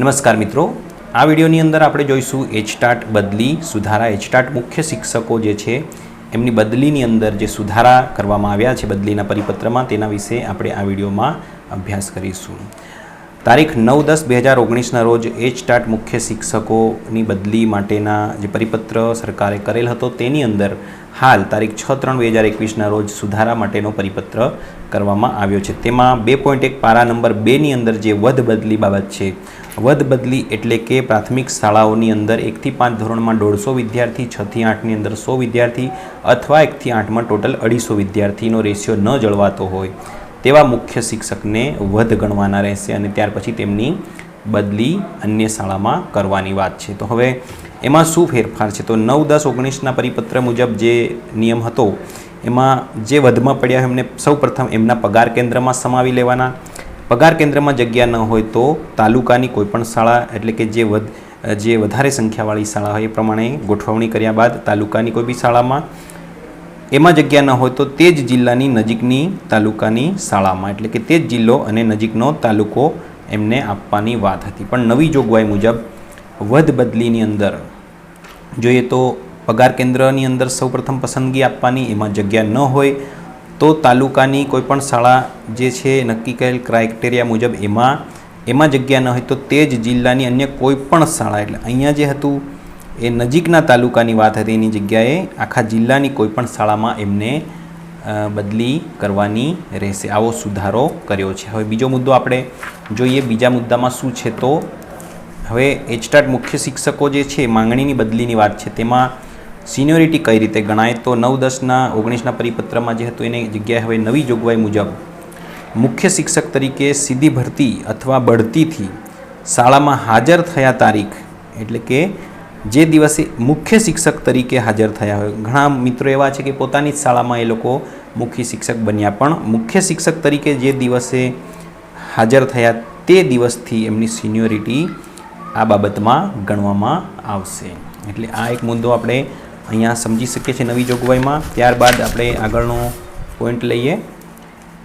નમસ્કાર મિત્રો. આ વિડીયોની અંદર આપણે જોઈશું એચટાટ બદલી સુધારા. એચટાટ મુખ્ય શિક્ષકો જે છે, એમની બદલીની અંદર જે સુધારા કરવામાં આવ્યા છે બદલીના પરિપત્રમાં, તેના વિશે આપણે આ વિડીયોમાં અભ્યાસ કરીશું. તારીખ નવ દસ બે હજાર ઓગણીસના રોજ એચટાટ મુખ્ય શિક્ષકોની બદલી માટેના જે પરિપત્ર સરકારે કરેલ હતો, તેની અંદર હાલ તારીખ છ ત્રણ બે હજાર એકવીસના રોજ સુધારા માટેનો પરિપત્ર કરવામાં આવ્યો છે. તેમાં બે પોઈન્ટ એક પારા નંબર બેની અંદર જે વધ બદલી બાબત છે, વધ બદલી એટલે કે પ્રાથમિક શાળાઓની અંદર એકથી પાંચ ધોરણમાં દોઢસો વિદ્યાર્થી છથી આઠની અંદર સો વિદ્યાર્થી અથવા એકથી આઠમાં ટોટલ અઢીસો વિદ્યાર્થીનો રેશિયો ન જળવાતો હોય. તેવા મુખ્ય શિક્ષકને વધ ગણવાના રહેશે અને ત્યાર પછી તેમની બદલી અન્ય શાળામાં કરવાની વાત છે. તો હવે એમાં શું ફેરફાર છે? તો નવ દસ ઓગણીસના પરિપત્ર મુજબ જે નિયમ હતો, એમાં જે વધમાં પડ્યા એમને સૌ પ્રથમ એમના પગાર કેન્દ્રમાં સમાવી લેવાના. પગાર કેન્દ્રમાં જગ્યા ન હોય તો તાલુકાની કોઈપણ શાળા, એટલે કે જે વધ, જે વધારે સંખ્યાવાળી શાળા હોય એ પ્રમાણે ગોઠવણી કર્યા બાદ તાલુકાની કોઈ બી શાળામાં એમાં જગ્યા ન હોય તો તે જ જિલ્લાની નજીકની તાલુકાની શાળામાં, એટલે કે તે જ જિલ્લો અને નજીકનો તાલુકો એમને આપવાની વાત હતી. પણ નવી જોગવાઈ મુજબ વધ બદલીની અંદર જોઈએ તો પગાર કેન્દ્રની અંદર સૌપ્રથમ પસંદગી આપવાની, એમાં જગ્યા ન હોય તો તાલુકાની કોઈપણ શાળા જે છે, નક્કી કરેલ ક્રાઇટેરિયા મુજબ એમાં એમાં જગ્યા ન હોય તો તે જ જિલ્લાની અન્ય કોઈપણ શાળા, એટલે અહીંયા જે હતું એ નજીકના તાલુકાની વાત હતી, એની જગ્યાએ આખા જિલ્લાની કોઈપણ શાળામાં એમને બદલી કરવાની રહેશે. આવો સુધારો કર્યો છે. હવે બીજો મુદ્દો આપણે જોઈએ. બીજા મુદ્દામાં શું છે તો, હવે એચટાટ મુખ્ય શિક્ષકો જે છે, માંગણીની બદલીની વાત છે. તેમાં સિનિયોરિટી કઈ રીતે ગણાય? તો નવ દસના, ઓગણીસના પરિપત્રમાં જે હતું, એની જગ્યાએ હવે નવી જોગવાઈ મુજબ મુખ્ય શિક્ષક તરીકે સીધી ભરતી અથવા બઢતીથી શાળામાં હાજર થયા તારીખ, એટલે કે જે દિવસે મુખ્ય શિક્ષક તરીકે હાજર થયા હોય. ઘણા મિત્રો એવા છે કે પોતાની જ શાળામાં એ લોકો મુખ્ય શિક્ષક બન્યા. પણ મુખ્ય શિક્ષક તરીકે જે દિવસે હાજર થયા તે દિવસથી એમની સિનિયોરિટી આ બાબતમાં ગણવામાં આવશે. એટલે આ એક મુદ્દો આપણે અહીંયા સમજી શકીએ છીએ નવી જોગવાઈમાં. ત્યારબાદ આપણે આગળનો પોઈન્ટ લઈએ.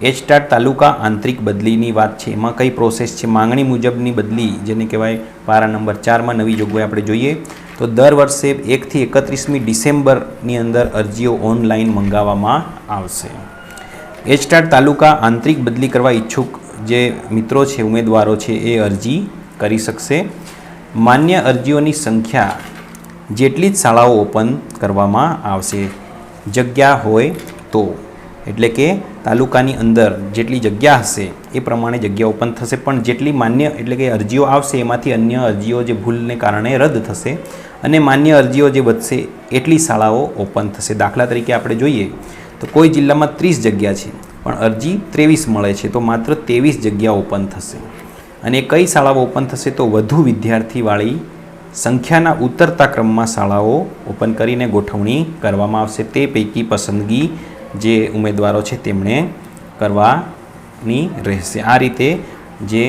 એચટાટ તાલુકા આંતરિક બદલીની વાત છે. એમાં કઈ પ્રોસેસ છે? માંગણી મુજબની બદલી, જેને કહેવાય પારા નંબર ચારમાં નવી જોગવાઈ આપણે જોઈએ. તો દર વર્ષે એકથી એકત્રીસમી ડિસેમ્બરની અંદર અરજીઓ ઓનલાઈન મંગાવવામાં આવશે. એચટાટ તાલુકા આંતરિક બદલી કરવા ઈચ્છુક જે મિત્રો છે, ઉમેદવારો છે, એ અરજી કરી શકશે. માન્ય અરજીઓની સંખ્યા જેટલી જ શાળાઓ ઓપન કરવામાં આવશે. જગ્યા હોય તો. એટલે કે તાલુકાની અંદર જેટલી જગ્યા હશે, એ પ્રમાણે જગ્યા ઓપન થશે. પણ જેટલી માન્ય એટલે કે અરજીઓ આવશે, એમાંથી અન્ય અરજીઓ જે ભૂલને કારણે રદ થશે અને માન્ય અરજીઓ જે વધશે, એટલી શાળાઓ ઓપન થશે. દાખલા તરીકે આપણે જોઈએ તો કોઈ જિલ્લામાં ત્રીસ જગ્યા છે, પણ અરજી ત્રેવીસ મળે છે, તો માત્ર ત્રેવીસ જગ્યા ઓપન થશે. અને કઈ શાળાઓ ઓપન થશે, તો વધુ વિદ્યાર્થીવાળી સંખ્યાના ઉતરતા ક્રમમાં શાળાઓ ઓપન કરીને ગોઠવણી કરવામાં આવશે. તે પૈકી પસંદગી જે ઉમેદવારો છે તેમણે કરવાની રહેશે. આ રીતે જે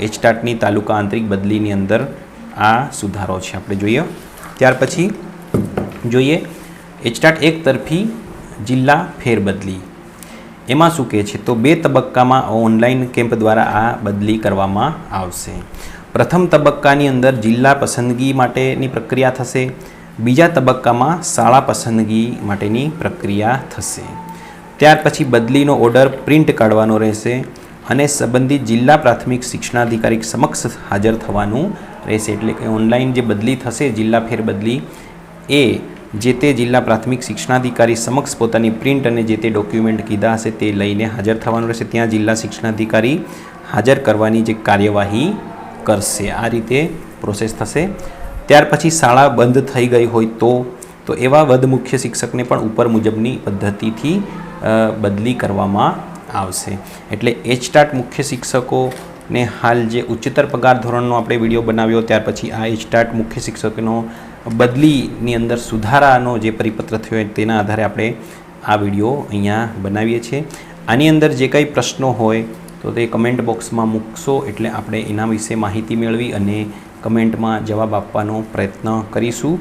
એચટાટની તાલુકા આંતરિક બદલીની અંદર આ સુધારો છે. આપણે જોઈએ. ત્યાર પછી જોઈએ. એચટાટ એક તરફી જિલ્લા ફેરબદલી. એમાં શું કહે છે? તો બે તબક્કામાં ઓનલાઈન કેમ્પ દ્વારા આ બદલી કરવામાં આવશે. પ્રથમ તબક્કાની અંદર જિલ્લા પસંદગી માટેની પ્રક્રિયા થશે. બીજા તબક્કામાં શાળા પસંદગી માટેની પ્રક્રિયા થશે. ત્યાર પછી બદલીનો ઓર્ડર પ્રિન્ટ કાઢવાનો રહેશે અને સંબંધિત જિલ્લા પ્રાથમિક શિક્ષણાધિકારી સમક્ષ હાજર થવાનું રહેશે. એટલે કે ઓનલાઈન જે બદલી થશે, જિલ્લા ફેરબદલી, એ જે તે જિલ્લા પ્રાથમિક શિક્ષણાધિકારી સમક્ષ પોતાની પ્રિન્ટ અને જે તે ડોક્યુમેન્ટ કીધા હશે તે લઈને હાજર થવાનું રહેશે. ત્યાં જિલ્લા શિક્ષણાધિકારી હાજર કરવાની જે કાર્યવાહી કરશે. આ રીતે પ્રોસેસ થશે. ત્યાર પછી શાળા બંધ થઈ ગઈ હોય તો તો એવા વધ મુખ્ય શિક્ષકને પણ ઉપર મુજબની પદ્ધતિથી બદલી કરવામાં આવશે. એટલે એચટાટ મુખ્ય શિક્ષકોને હાલ જે ઉચ્ચતર પગાર ધોરણનો આપણે વીડિયો બનાવ્યો, ત્યાર પછી આ એચટાટ મુખ્ય શિક્ષકનો બદલીની અંદર સુધારાનો જે પરિપત્ર થયો તેના આધારે આપણે આ વીડિયો અહીંયા બનાવીએ છીએ. આની અંદર જે કંઈ પ્રશ્નો હોય, તો તે કમેન્ટ બોક્સમાં મૂકશો, એટલે આપણે એના વિશે માહિતી મેળવી અને કમેન્ટમાં જવાબ આપવાનો પ્રયત્ન કરીશું.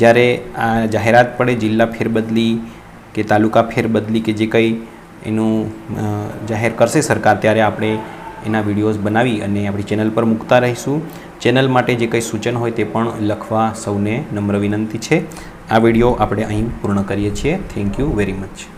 જ્યારે આ જાહેરાત પડે જિલ્લા ફેરબદલી કે તાલુકા ફેરબદલી કે જે કંઈ એનું જાહેર કરશે સરકાર, ત્યારે આપણે એના વિડીયોઝ બનાવી અને આપણી ચેનલ પર મૂકતા રહીશું. ચેનલ માટે જે કંઈ સૂચન હોય તે પણ લખવા સૌને નમ્ર વિનંતી છે. આ વીડિયો આપણે અહીં પૂર્ણ કરીએ છીએ. Thank you very much.